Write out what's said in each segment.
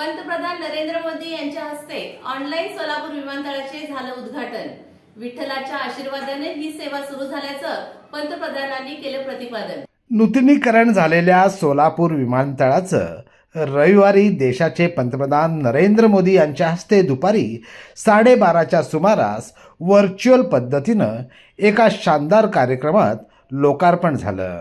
पंतप्रधान नरेंद्र मोदी यांच्या हस्ते ऑनलाईन सोलापूर विमानतळाचे झालं उद्घाटन. विठ्ठलाच्या आशीर्वादाने ही सेवा सुरू झाल्याचं पंतप्रधानांनी केलं प्रतिपादन. नूतनीकरण झालेल्या सोलापूर विमानतळाचं रविवारी देशाचे पंतप्रधान नरेंद्र मोदी यांच्या हस्ते दुपारी साडेबाराच्या सुमारास व्हर्च्युअल पद्धतीनं एका शानदार कार्यक्रमात लोकार्पण झालं.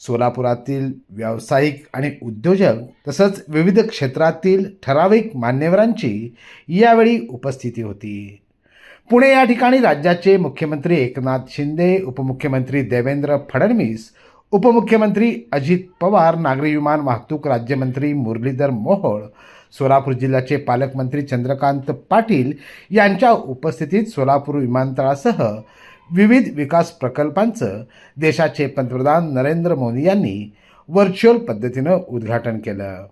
सोलापुरातील व्यावसायिक आणि उद्योजक तसंच विविध क्षेत्रातील ठराविक मान्यवरांची यावेळी उपस्थिती होती. पुणे या ठिकाणी राज्याचे मुख्यमंत्री एकनाथ शिंदे उपमुख्यमंत्री देवेंद्र फडणवीस उपमुख्यमंत्री अजित पवार नागरी विमान वाहतूक राज्यमंत्री मुरलीधर मोहोळ सोलापूर जिल्ह्याचे पालकमंत्री चंद्रकांत पाटील यांच्या उपस्थितीत सोलापूर विमानतळासह विविध विकास प्रकल्पांचं देशाचे पंतप्रधान नरेंद्र मोदी यांनी व्हर्च्युअल पद्धतीनं उद्घाटन केलं.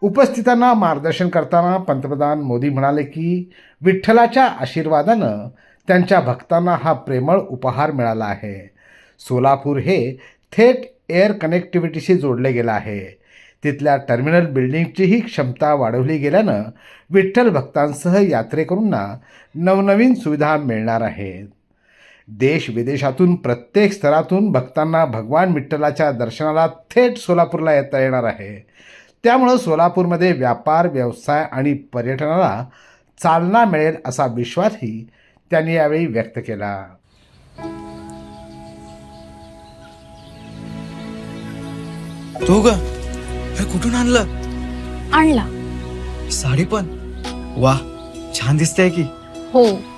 उपस्थितांना मार्गदर्शन करताना पंतप्रधान मोदी म्हणाले की विठ्ठलाच्या आशीर्वादानं त्यांच्या भक्तांना हा प्रेमळ उपहार मिळाला आहे. सोलापूर हे थेट एअर कनेक्टिव्हिटीशी जोडले गेलं आहे. तिथल्या टर्मिनल बिल्डिंगचीही क्षमता वाढवली गेल्यानं विठ्ठल भक्तांसह यात्रेकरूंना नवनवीन सुविधा मिळणार आहेत. देश विदेशातून प्रत्येक स्तरातून भक्तांना भगवान विठ्ठलाच्या दर्शनाला थेट सोलापूरला येता येणार आहे. त्यामुळं सोलापूरमध्ये व्यापार व्यवसाय आणि पर्यटनाला चालना मिळेल असा विश्वासही त्यांनी यावेळी व्यक्त केला. तो ग हे कुठून आणलं? आणला. साडी पण? वा छान दिसतेय की. हो.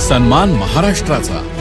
सन्मान महाराष्ट्राचा.